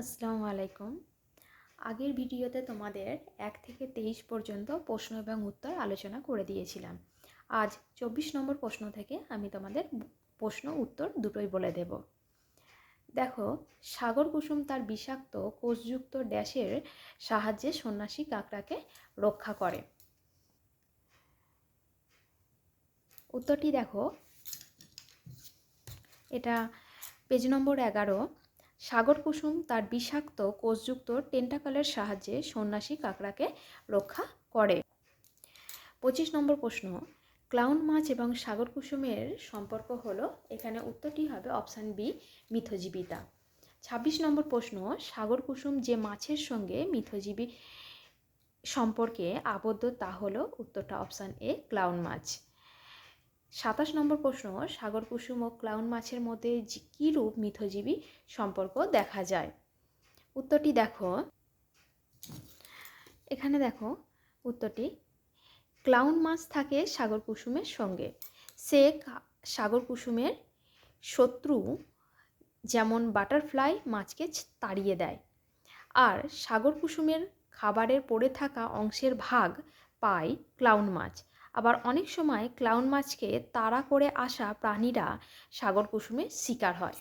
আসসালামু আলাইকুম। আগের ভিডিওতে তোমাদের এক থেকে তেইশ পর্যন্ত প্রশ্ন এবং উত্তর আলোচনা করে দিয়েছিলাম। আজ চব্বিশ নম্বর প্রশ্ন থেকে আমি তোমাদের প্রশ্ন, উত্তর দুটোই বলে দেব। দেখো, সাগর কুসুম তার বিষাক্ত, কোষযুক্ত ড্যাশের সাহায্যে সন্ন্যাসী কাঁকড়াকে রক্ষা করে। উত্তরটি দেখো, এটা পেজ নম্বর এগারো। সাগর কুসুম তার বিষাক্ত কোষযুক্ত টেন্টাকলের সাহায্যে সন্ন্যাসী কাঁকড়াকে রক্ষা করে। পঁচিশ নম্বর প্রশ্ন, ক্লাউন মাছ এবং সাগর কুসুমের সম্পর্ক হলো, এখানে উত্তরটি হবে অপশান বি, মিথজীবিতা। ছাব্বিশ নম্বর প্রশ্ন, সাগর কুসুম যে মাছের সঙ্গে মিথজীবী সম্পর্কে আবদ্ধ তা হলো উত্তরটা অপশান এ, ক্লাউন মাছ। সাতাশ নম্বর প্রশ্ন, সাগর, কুসুম ও ক্লাউন মাছের মধ্যে কী রূপ মিথজীবী সম্পর্ক দেখা যায়? উত্তরটি দেখো। এখানে দেখো উত্তরটি। ক্লাউন মাছ থাকে সাগর, কুসুমের সঙ্গে। সে সাগর, কুসুমের শত্রু যেমন বাটারফ্লাই মাছকে তাড়িয়ে দেয়। আর সাগর, কুসুমের খাবারের পড়ে থাকা অংশের ভাগ পায় ক্লাউন মাছ। আবার অনেক সময় ক্লাউন মাছকে তাড়া করে আসা প্রাণীরা সাগর কুসুমে শিকার হয়।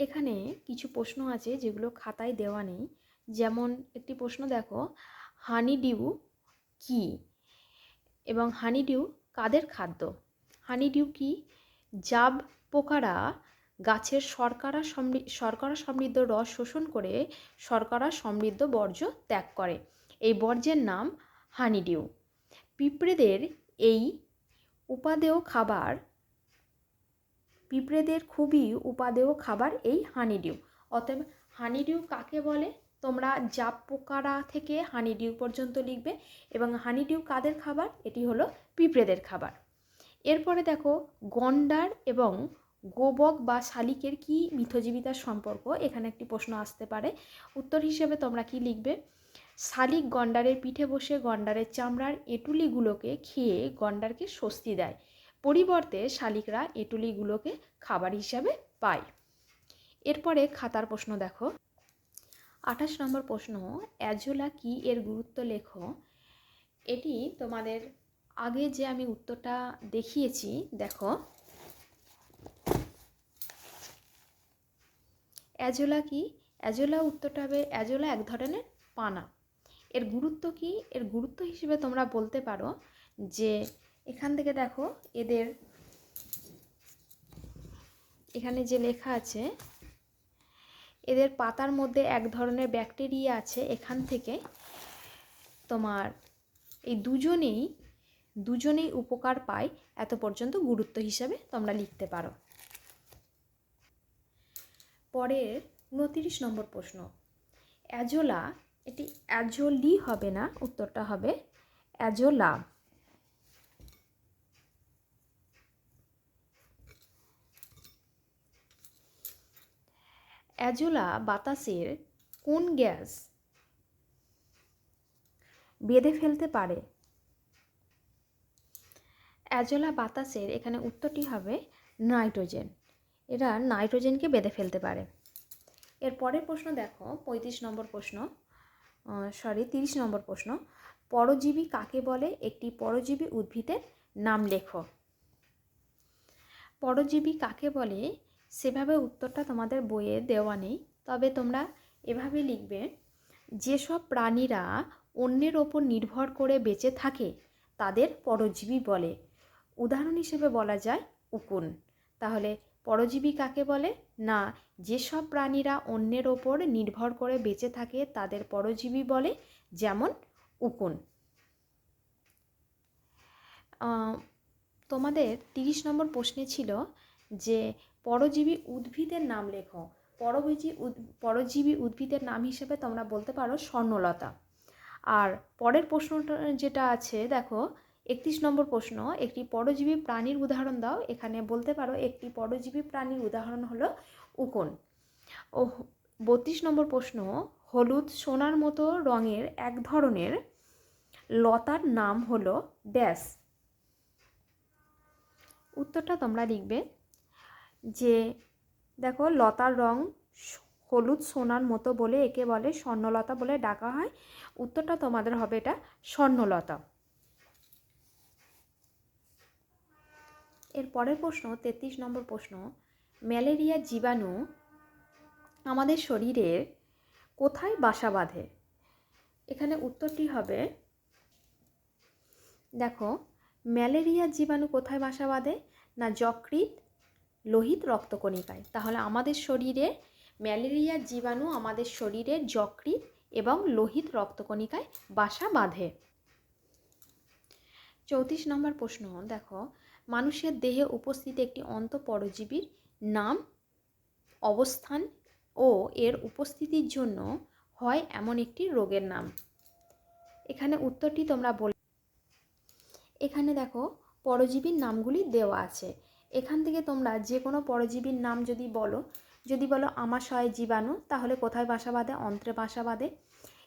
এখানে কিছু প্রশ্ন আছে যেগুলো খাতায় দেওয়া নেই। যেমন একটি প্রশ্ন দেখো হানি ডিউ কি? এবং হানি ডিউ কাদের খাদ্য? হানি ডিউ কি? জাব পোকারা গাছের শর্করা শর্করা সমৃদ্ধ রস শোষণ করে শর্করা সমৃদ্ধ বর্জ্য ত্যাগ করে। এই বর্জ্যের নাম হানিডিউ। পিঁপড়েদের এই উপাদেয় খাবার, পিঁপড়েদের খুবই উপাদেয় খাবার এই হানিডিউ। অতএব হানিডিউ কাকে বলে? তোমরা জাপ পোকারা থেকে হানিডিউ পর্যন্ত লিখবে এবং হানিডিউ কাদের খাবার? এটি হলো পিঁপড়েদের খাবার। এরপরে দেখো, গন্ডার এবং গোবক বা শালিকের কি মিথজীবিতার সম্পর্ক? এখানে একটি প্রশ্ন আসতে পারে। উত্তর হিসেবে তোমরা কি লিখবে? শালিক গন্ডারের পিঠে বসে গন্ডারের চামড়ার এঁটুলিগুলোকে খেয়ে গন্ডারকে স্বস্তি দেয়। পরিবর্তে শালিকরা এঁটুলিগুলোকে খাবার হিসাবে পায়। এরপরে খাতার প্রশ্ন দেখো। আঠাশ নম্বর প্রশ্ন, অ্যাজোলা কি এর গুরুত্ব লেখো? এটি তোমাদের আগে যে আমি উত্তরটা দেখিয়েছি, দেখো। অ্যাজোলা কি? অ্যাজোলা উত্তরটা হবে, অ্যাজোলা এক ধরনের পানা। এর গুরুত্ব কি? এর গুরুত্ব হিসেবে তোমরা বলতে পারো যে এখান থেকে দেখো এদের এখানে যে লেখা আছে, এদের পাতার মধ্যে এক ধরনের ব্যাকটেরিয়া আছে। এখান থেকে তোমার এই দুজনেই দুজনেই উপকার পায়। এত পর্যন্ত গুরুত্ব হিসাবে তোমরা লিখতে পারো। পরের উনতিরিশ নম্বর প্রশ্ন। অ্যাজোলা এটি অ্যাজোলি হবে না, উত্তরটা হবে অ্যাজোলা। অ্যাজোলা বাতাসের কোন গ্যাস বেঁধে ফেলতে পারে? অ্যাজোলা বাতাসের এখানে উত্তরটি হবে নাইট্রোজেন। এরা নাইট্রোজেনকে বেঁধে ফেলতে পারে। এর পরের প্রশ্ন দেখো, পঁয়ত্রিশ নম্বর প্রশ্ন। সরি তিরিশ নম্বর প্রশ্ন। পরজীবী কাকে বলে? একটি পরজীবী উদ্ভিদের নাম লেখো। পরজীবী কাকে বলে? সেভাবে উত্তরটা তোমাদের বইয়ে দেওয়া নেই, তবে তোমরা এভাবে লিখবে, যেসব প্রাণীরা অন্যের ওপর নির্ভর করে বেঁচে থাকে, তাদের পরজীবী বলে। উদাহরণ হিসেবে বলা যায় উকুন। তাহলে পরজীবী কাকে বলে? না, যেসব প্রাণীরা অন্যের ওপর নির্ভর করে বেঁচে থাকে তাদের পরজীবী বলে, যেমন উকুন। তোমাদের তিরিশ নম্বর প্রশ্নে ছিল যে, পরজীবী উদ্ভিদের নাম লেখো। পরজীবী পরজীবী উদ্ভিদের নাম হিসেবে তোমরা বলতে পারো স্বর্ণলতা। আর পরের প্রশ্নটা যেটা আছে, দেখো একত্রিশ নম্বর প্রশ্ন, একটি পরজীবী প্রাণীর উদাহরণ দাও। এখানে বলতে পারো একটি পরজীবী প্রাণীর উদাহরণ হলো উকন। ও বত্রিশ নম্বর প্রশ্ন, হলুদ সোনার মতো রঙের এক ধরনের লতার নাম হলো ড্যাশ। উত্তরটা তোমরা লিখবে যে, দেখো লতার রং হলুদ সোনার মতো বলে একে বলে স্বর্ণলতা বলে ডাকা হয়। উত্তরটা তোমাদের হবে এটা স্বর্ণলতা। এর পরের প্রশ্ন, তেত্রিশ নম্বর প্রশ্ন, ম্যালেরিয়া জীবাণু আমাদের শরীরের কোথায় বাসা বাঁধে? এখানে উত্তরটি হবে, দেখো, ম্যালেরিয়া জীবাণু কোথায় বাসা বাঁধে? না, যকৃৎ লোহিত রক্তকণিকায়। তাহলে আমাদের শরীরে ম্যালেরিয়া জীবাণু আমাদের শরীরের যকৃৎ এবং লোহিত রক্তকণিকায় বাসা বাঁধে। চৌত্রিশ নম্বর প্রশ্ন, দেখো মানুষের দেহে উপস্থিত একটি অন্তঃপরজীবীর নাম, অবস্থান ও এর উপস্থিতির জন্য হয় এমন একটি রোগের নাম। এখানে উত্তরটি তোমরা বল, এখানে দেখো পরজীবীর নামগুলি দেওয়া আছে। এখান থেকে তোমরা যে কোনো পরজীবীর নাম যদি বলো যদি বলো আমাশয় জীবাণু, তাহলে কোথায় বাসা বাঁধে, অন্ত্রে বাসা বাঁধে।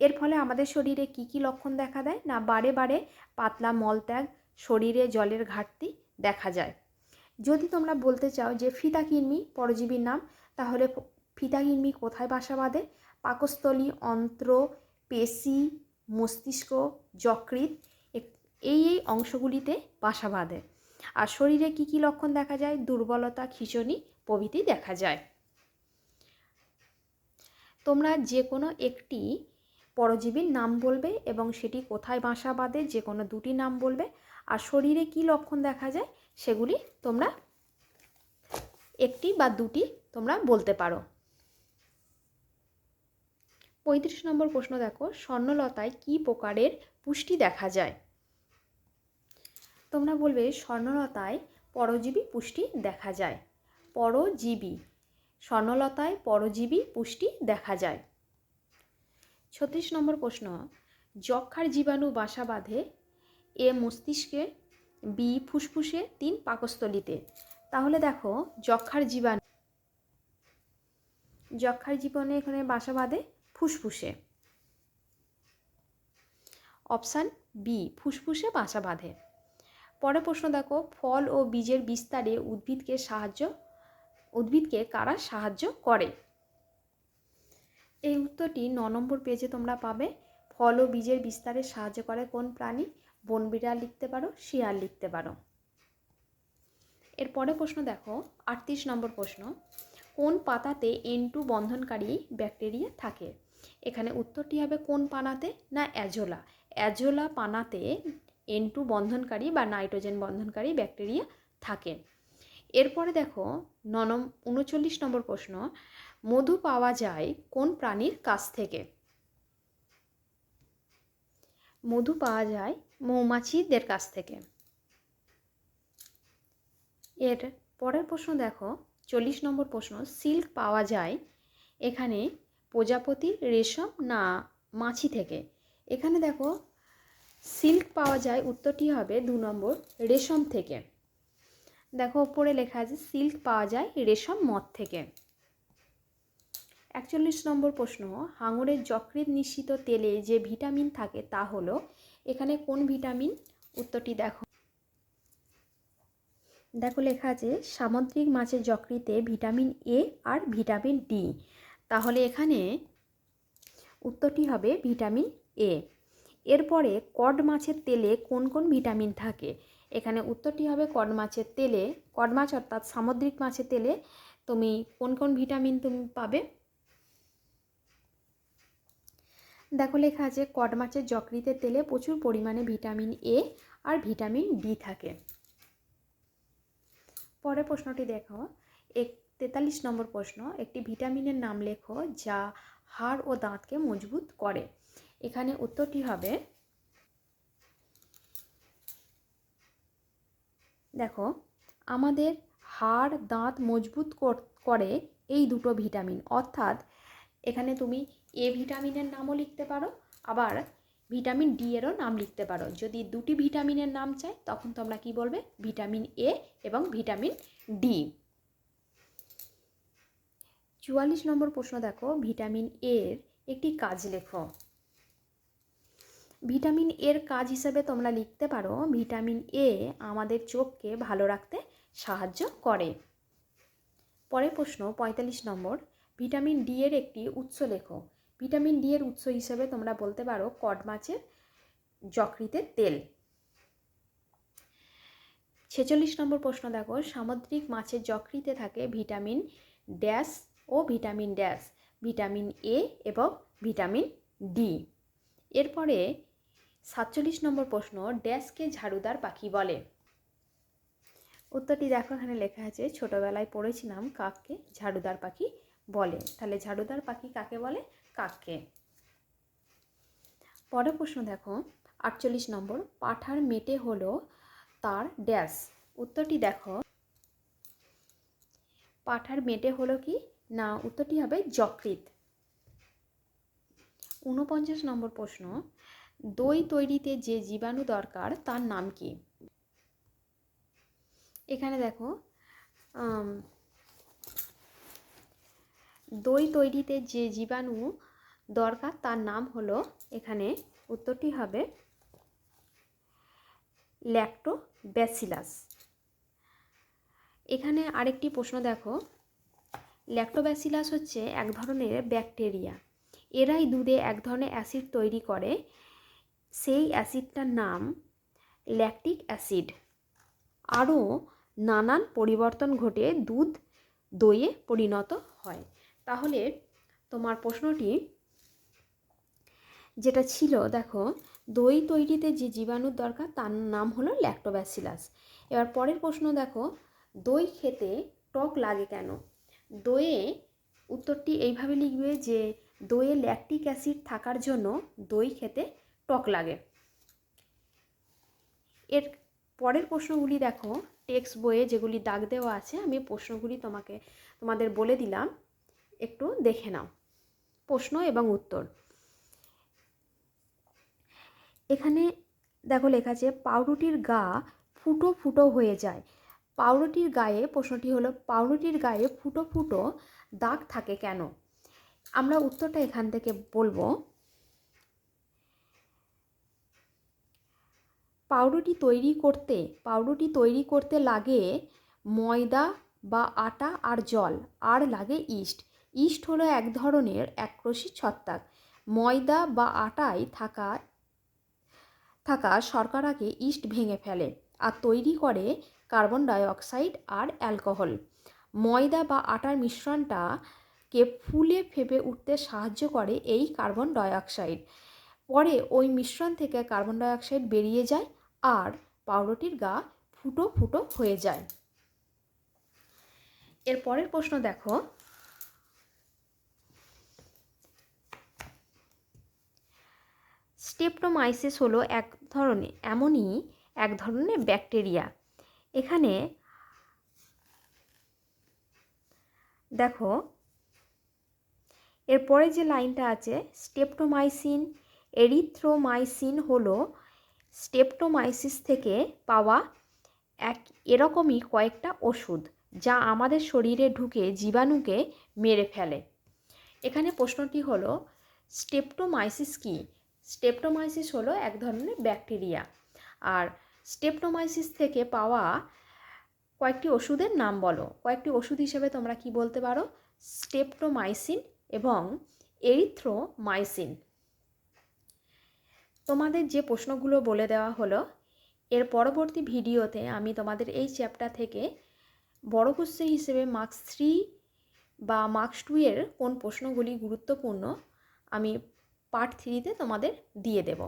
এর ফলে আমাদের শরীরে কি কি লক্ষণ দেখা দেয়? না, বারে বারে পাতলা মলত্যাগ, শরীরে জলের ঘাটতি দেখা যায়। যদি তোমরা বলতে চাও যে ফিতা ফিতাকির্মি পরজীবীর নাম, তাহলে ফিতা ফিতাকির্মি কোথায় বাসা বাঁধে? পাকস্থলী, অন্ত্র, পেশি, মস্তিষ্ক, যকৃৎ, এ- এই এই অংশগুলিতে বাসা বাঁধে। আর শরীরে কি কি লক্ষণ দেখা যায়? দুর্বলতা, খিঁচুনি প্রভৃতি দেখা যায়। তোমরা যে কোনো একটি পরজীবীর নাম বলবে এবং সেটি কোথায় বাসা বাঁধে, যে কোনো দুটি নাম বলবে। আর শরীরে কি লক্ষণ দেখা যায়, সেগুলি তোমরা একটি বা দুটি তোমরা বলতে পারো। পঁয়ত্রিশ নম্বর প্রশ্ন দেখো, স্বর্ণলতায় কি প্রকারের পুষ্টি দেখা যায়? তোমরা বলবে, স্বর্ণলতায় পরজীবী পুষ্টি দেখা যায়। পরজীবী, স্বর্ণলতায় পরজীবী পুষ্টি দেখা যায়। ছত্রিশ নম্বর প্রশ্ন, যক্ষার জীবাণু বাসা বাঁধে, এ মস্তিষ্কে, বি ফুসফুসে, তিন পাকস্থলীতে। তাহলে দেখো, যক্ষার জীবাণু, যক্ষার জীবনে এখানে বাসা বাঁধে ফুসফুসে। অপশান বি, ফুসফুসে বাসা বাঁধে। পরের প্রশ্ন দেখো, ফল ও বীজের বিস্তারে উদ্ভিদকে সাহায্য, উদ্ভিদকে কারা সাহায্য করে? এই উত্তরটি ন নম্বর পেজে তোমরা পাবে। ফল ও বীজের বিস্তারে সাহায্য করে কোন প্রাণী? বন বিড়াল লিখতে পারো, শিয়াল লিখতে পারো। এরপরে প্রশ্ন দেখো, আটত্রিশ নম্বর প্রশ্ন, কোন পাতাতে এন টু বন্ধনকারী ব্যাকটেরিয়া থাকে? এখানে উত্তরটি হবে কোন পানাতে না অ্যাজোলা। অ্যাজোলা পানাতে এন টু বন্ধনকারী বা নাইট্রোজেন বন্ধনকারী ব্যাকটেরিয়া থাকে। এরপরে দেখো ননম উনচল্লিশ নম্বর প্রশ্ন মধু পাওয়া যায় কোন প্রাণীর কাছ থেকে? মধু পাওয়া যায় মৌমাছিদের কাছ থেকে। এর পরের প্রশ্ন দেখো, চল্লিশ নম্বর প্রশ্ন, সিল্ক পাওয়া যায় এখানে প্রজাপতির রেশম না মাছি থেকে? এখানে দেখো, সিল্ক পাওয়া যায় উত্তরটি হবে দু নম্বর রেশম থেকে। দেখো, ওপরে লেখা আছে, সিল্ক পাওয়া যায় রেশম মদ থেকে। একচল্লিশ নম্বর প্রশ্ন হাঙরের যকৃৎ নিঃসৃত তেলে যে ভিটামিন থাকে তা হলো, এখানে কোন ভিটামিন? উত্তরটি দেখো। দেখো লেখা আছে, সামুদ্রিক মাছের যকৃতে ভিটামিন এ আর ভিটামিন ডি তাহলে এখানে উত্তরটি হবে ভিটামিন এ এরপরে কড মাছের তেলে কোন কোন ভিটামিন থাকে? এখানে উত্তরটি হবে কড মাছের তেলে, কড মাছ অর্থাৎ সামুদ্রিক মাছের তেলে তুমি কোন কোন ভিটামিন তুমি পাবে? দেখো লেখা আছে, কড মাছের যকৃতের তেলে প্রচুর পরিমাণে ভিটামিন এ আর ভিটামিন ডি থাকে। পরের প্রশ্নটি দেখো, এক, তেতাল্লিশ নম্বর প্রশ্ন, একটি ভিটামিনের নাম লেখো যা হাড় ও দাঁতকে মজবুত করে। এখানে উত্তরটি হবে, দেখো, আমাদের হাড়, দাঁত মজবুত করে এই দুটো ভিটামিন। অর্থাৎ এখানে তুমি এ ভিটামিনের নামও লিখতে পারো, আবার ভিটামিন ডি এরও নাম লিখতে পারো। যদি দুটি ভিটামিনের নাম চাই, তখন তোমরা কি বলবে? ভিটামিন এ এবং ভিটামিন ডি চুয়াল্লিশ নম্বর প্রশ্ন দেখো, ভিটামিন এর একটি কাজ লেখো। ভিটামিন এর কাজ হিসেবে তোমরা লিখতে পারো, ভিটামিন এ আমাদের চোখকে ভালো রাখতে সাহায্য করে। পরের প্রশ্ন, পঁয়তাল্লিশ নম্বর, ভিটামিন ডি এর একটি উৎস লেখো। ভিটামিন ডি এর উৎস হিসেবে তোমরা বলতে পারো কড মাছের যকৃতের তেল। ছেচল্লিশ নম্বর প্রশ্ন দেখো, সামুদ্রিক মাছের যকৃতে থাকে ভিটামিন ড্যাশ ও ভিটামিন ড্যাশ, ভিটামিন এ এবং ভিটামিন ডি। এরপরে সাতচল্লিশ নম্বর প্রশ্ন, ড্যাশকে ঝাড়ুদার পাখি বলে। উত্তরটি দেখো, এখানে লেখা আছে, ছোটবেলায় পড়েছিলাম কাককে ঝাড়ুদার পাখি বলে। তাহলে ঝাড়ুদার পাখি কাকে বলে? কাককে পরের প্রশ্ন দেখো, আটচল্লিশ নম্বর, পাঠার মেটে হলো তার ড্যাশ। উত্তরটি দেখো, পাঠার মেটে হলো কি? না, উত্তরটি হবে যকৃত ঊনপঞ্চাশ নম্বর প্রশ্ন, দই তৈরিতে যে জীবাণু দরকার, তার নাম কি? এখানে দেখো দই তৈরিতে যে জীবাণু দরকার, তার নাম হলো, এখানে উত্তরটি হবে ল্যাক্টোব্যাসিলাস এখানে আরেকটি প্রশ্ন দেখো ল্যাক্টোব্যাসিলাস হচ্ছে এক ধরনের ব্যাকটেরিয়া এরাই দুধে এক ধরনের অ্যাসিড তৈরি করে, সেই অ্যাসিডটার নাম ল্যাকটিক অ্যাসিড আরও নানান পরিবর্তন ঘটে দুধ দইয়ে পরিণত হয়। তাহলে তোমার প্রশ্নটি যেটা ছিল, দেখো, দই তৈরিতে যে জীবাণুর দরকার তার নাম হলো ল্যাক্টোব্যাসিলাস এবার পরের প্রশ্ন দেখো, দই খেতে টক লাগে কেন? দইয়ে উত্তরটি এইভাবে লিখবে যে, দইয়ে ল্যাকটিক অ্যাসিড থাকার জন্য দই খেতে টক লাগে। এর পরের প্রশ্নগুলি দেখো টেক্সট বইয়ে যেগুলি দাগ দেওয়া আছে, আমি প্রশ্নগুলি তোমাকে, তোমাদের বলে দিলাম, একটু দেখে নাও। প্রশ্ন এবং উত্তর। এখানে দেখো লেখা আছে, পাউরুটির গা ফুটো ফুটো হয়ে যায়। পাউরুটির গায়ে, প্রশ্নটি হলো, পাউরুটির গায়ে ফুটো ফুটো দাগ থাকে কেন? আমরা উত্তরটা এখান থেকে বলব। পাউরুটি তৈরি করতে, পাউরুটি তৈরি করতে লাগে ময়দা বা আটা আর জল, আর লাগে ইস্ট। ইস্ট হলো এক ধরনের একরসি ছত্রাক। ময়দা বা আটায় থাকা থাকা শর্করাকে ইস্ট ভেঙে ফেলে আর তৈরি করে কার্বন ডাইঅক্সাইড আর অ্যালকোহল। ময়দা বা আটার মিশ্রণটাকে ফুলে ফেপে উঠতে সাহায্য করে এই কার্বন ডাইঅক্সাইড। পরে ওই মিশ্রণ থেকে কার্বন ডাইঅক্সাইড বেরিয়ে যায় আর পাউরুটির গা ফুটো ফুটো হয়ে যায়। এর পরের প্রশ্ন দেখো। স্টেপটোমাইসিস হলো এক ধরনের, এমনই এক ধরনের ব্যাকটেরিয়া। এখানে দেখো, এরপরে যে লাইনটা আছে, স্টেপটোমাইসিন, এরিথ্রোমাইসিন হলো স্টেপটোমাইসিস থেকে পাওয়া এক, এরকমই কয়েকটা ওষুধ যা আমাদের শরীরে ঢুকে জীবাণুকে মেরে ফেলে। এখানে প্রশ্নটি হলো, স্টেপটোমাইসিস কি? স্টেপটোমাইসিস হলো এক ধরনের ব্যাকটেরিয়া। আর স্টেপটোমাইসিস থেকে পাওয়া কয়েকটি ওষুধের নাম বলো। কয়েকটি ওষুধ হিসেবে তোমরা কি বলতে পারো? স্টেপটোমাইসিন এবং এরিথ্রোমাইসিন। তোমাদের যে প্রশ্নগুলো বলে দেওয়া হলো, এর পরবর্তী ভিডিওতে আমি তোমাদের এই চ্যাপ্টার থেকে বড় কোশ্চেন হিসেবে মার্কস থ্রি বা মার্কস টু এর কোন প্রশ্নগুলি গুরুত্বপূর্ণ, আমি পার্ট থ্রিতে তোমাদের দিয়ে দেব।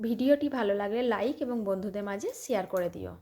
ভিডিওটি ভালো লাগলে লাইক এবং বন্ধুদের মাঝে শেয়ার করে দিও।